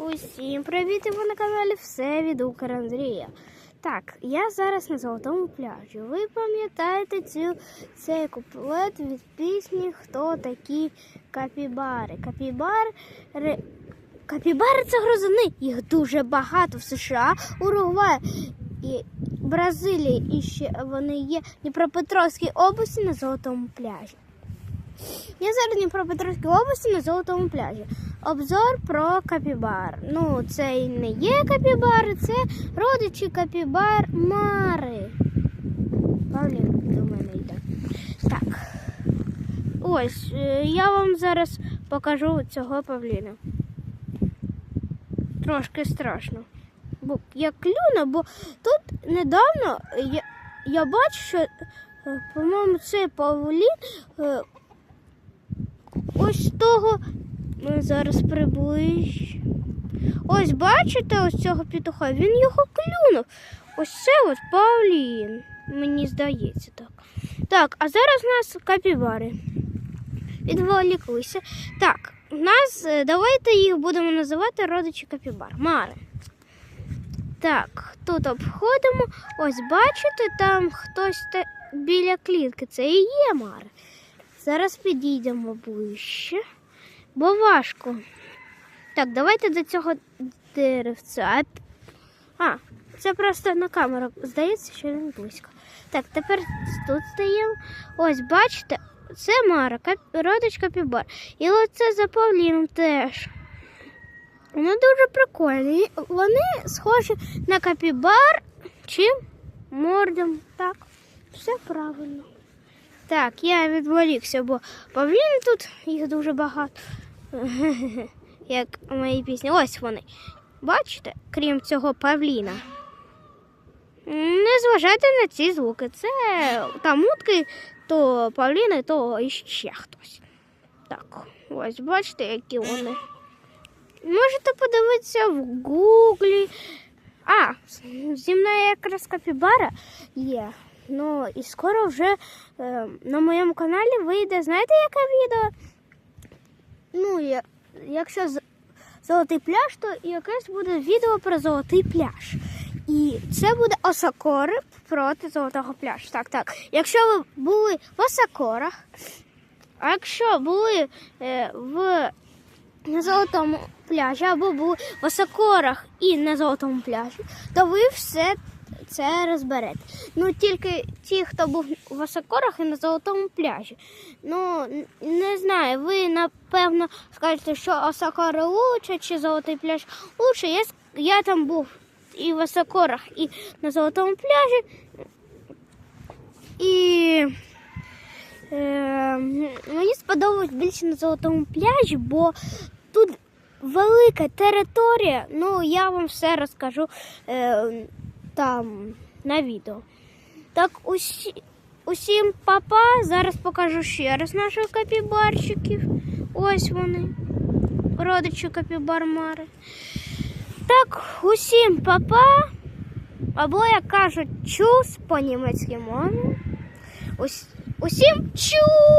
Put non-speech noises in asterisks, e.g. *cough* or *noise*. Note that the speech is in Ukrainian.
Усім привіт! і Ви на каналі Все від Андрія. Так, я зараз на золотому пляжі. Ви пам'ятаєте цей куплет від пісні Хто такі капібари? Капібари, капібари це грозини. Їх дуже багато в США, Уругваї і Бразилії. І ще вони є в Дніпропетровській області на золотому пляжі. Я зараз в Дніпропетровській області на золотому пляжі. Обзор про капібар. Ну, це і не є капібари, це родичі капібар Мари. Павлін до мене йде. Так. Ось, е, я вам зараз покажу цього павліна. Трошки страшно. Бо я клюну, бо тут недавно я, я бачу, що, е, по-моєму, цей павлін е, ось того. Ми зараз приближ. Ось бачите ось цього петуха? Він його клюнув. Ось це от Павлін. Мені здається так. Так, а зараз у нас капібари. Відволіклися. Так, у нас е, давайте їх будемо називати родичі капібар. Мари. Так, тут обходимо. Ось бачите, там хтось біля клітки. Це і є Мари. Зараз підійдемо ближче, бо важко. Так, давайте до цього деревця. А, це просто на камеру. Здається, що він близько. Так, тепер тут стаємо. Ось, бачите, це Мара, родич Капібар. І оце за Павліном теж. Вони дуже прикольні. Вони схожі на капібар чим мордом. Так, все правильно. Так, я відволікся, бо павлін тут їх дуже багато. *laughs* Як у моїй пісні. Ось вони. Бачите, крім цього павліна. Не зважайте на ці звуки. Це там утки, то павліни, то іще хтось. Так, ось бачите, які вони. Можете подивитися в гуглі. А, зі мною якраз капібара є. Ну і скоро вже е, на моєму каналі вийде, знаєте, яке відео? Ну, я, якщо з- золотий пляж, то якесь буде відео про золотий пляж. І це буде осакори проти золотого пляжу. Так, так. Якщо ви були в осакорах, а якщо були е, в на золотому пляжі або були в осакорах і на золотому пляжі, то ви все це розберете. Ну тільки ті, хто був в Осакорах і на золотому пляжі. Ну не знаю, ви напевно скажете, що Осакори лучше чи золотий пляж лучше. Я, я там був і в Осакорах, і на золотому пляжі. І е, мені сподобалось більше на золотому пляжі, бо тут велика територія. Ну, я вам все розкажу е, там на відео. Так, усі, усім папа. Зараз покажу ще раз наших капібарчиків. Ось вони, родичі капібармари. Так, усім папа. Або, як кажуть, чус по німецькій мові. Усім чус!